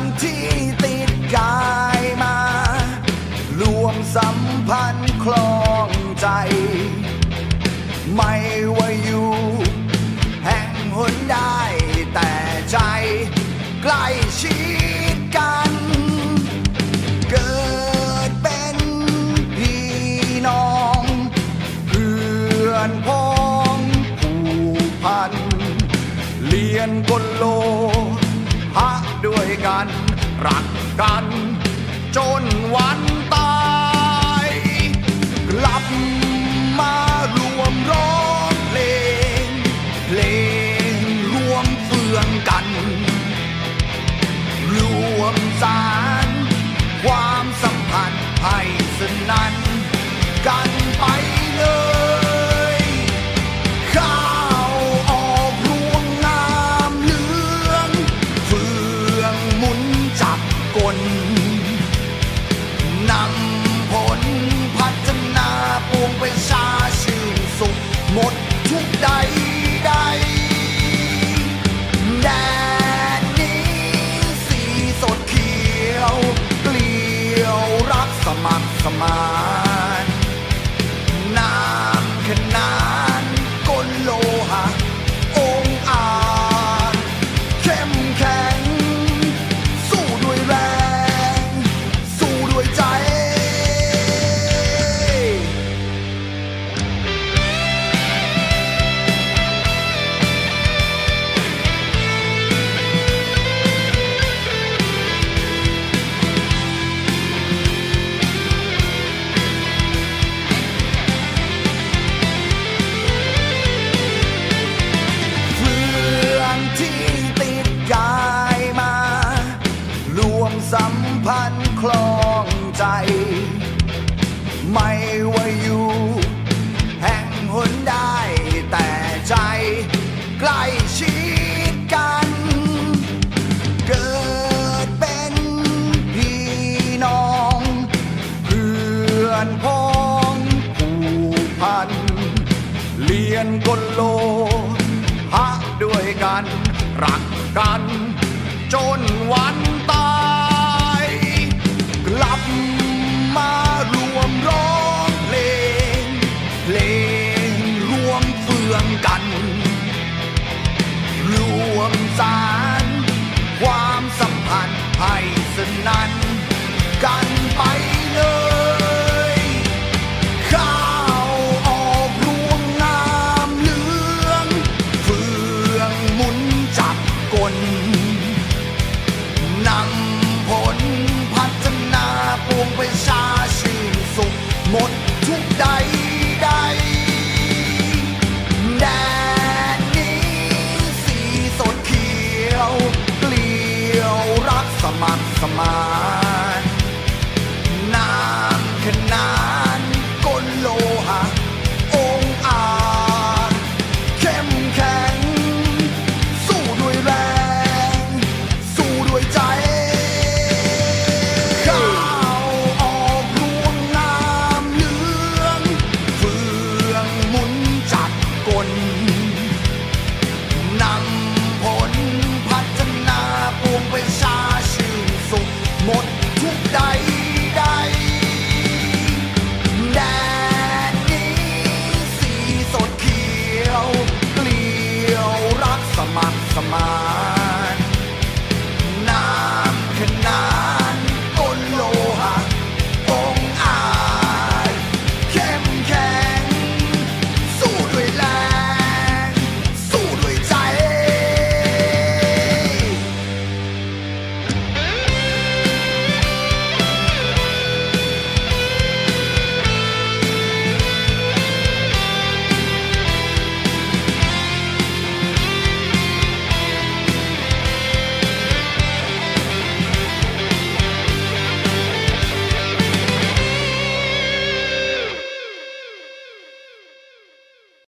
องที่ติดกายมา รวมสัมพันธ์คลองใจ ไม่ว่าอยู่ แห่งหนได้ แต่ใจใกล้ชิดกัน เกิดเป็นพี่น้อง เพื่อนพ้องผูกพัน เรียนกลโลหะ ด้วยกัน รักกัน จนวันตาย กลับมารวมร้อง เกลียวรักสมัครสมานนานขนาด คลองใจ ไม่ว่าอยู่ แห่งหนได้ แต่ใจใกล้ชิดกัน เกิดเป็นพี่น้อง เพื่อนพ้องผูกพันเรียนกลโลหะด้วยกัน รักกัน จนวัน พั